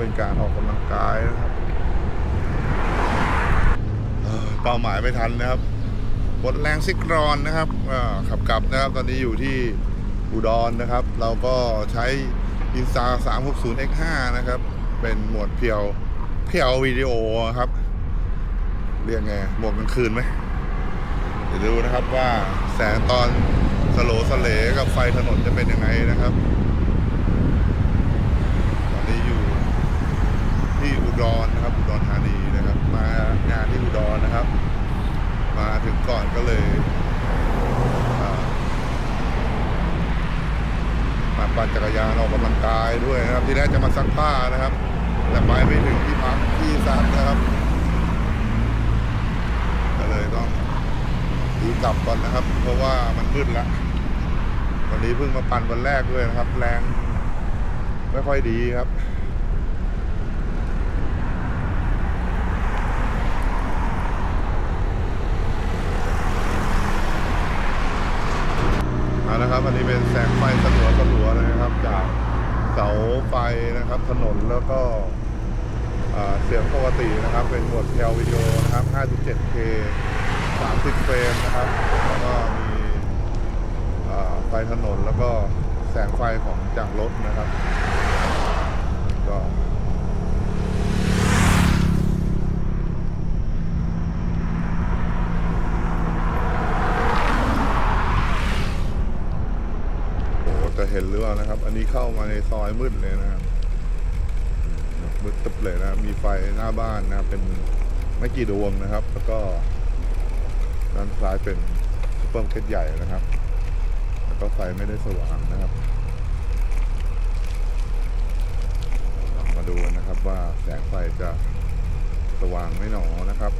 เป็นการออกกำลังกายนะครับเป้าหมายไม่ทันนะครับบทแรงซิกรอนนะครับขับกลับนะครับ ตอนนี้อยู่ที่อุดรนนะครับ เราก็ใช้อินซา 360X5 นะครับ เป็นหมวดเพียวเพียววิดีโอครับ เรียกไงหมวดกลางคืนไหมเดี๋ยวดูนะครับว่าแสงตอนสโลสเลกับไฟถนนจะเป็นยังไงนะครับ ดรนะครับอุดรธานีนะครับ มางานที่อุดรนะครับ มาถึงก่อนก็เลยมาปั่นจักรยานออกกำลังกายด้วยนะครับ ที่แรกจะมาซักผ้านะครับ แต่ไปไม่ถึงที่พักที่ซักนะครับ ก็เลยต้องรีบกลับก่อนนะครับ เพราะว่ามันมืดแล้ววันนี้เพิ่งมาปั่นวันแรกด้วยนะครับ แรงไม่ค่อยดีครับ เอาละครับอันนี้เป็นแสงไฟสลัวสลัวนะครับ จากเสาไฟนะครับ ถนนแล้วก็เสียงปกตินะครับ เป็นหมดแคลวิดีโอนะครับ 57K 30 เฟรมนะครับ แล้วก็มีไฟถนนแล้วก็แสงไฟของจากรถนะครับ ก็ โอ้โห จะเห็นหรือเปล่านะครับ อันนี้เข้ามาในซอยมืดเลยนะครับมืดตึบเลยนะ มีไฟหน้าบ้านนะเป็นไม่กี่ดวงนะครับ แล้วก็ด้านซ้ายเป็นซุปเปอร์มาร์เก็ตใหญ่นะครับ แล้วก็ไฟไม่ได้สว่างนะครับ มาดูนนะครับว่าแสงไฟจะสว่างไม่หนอนะครับ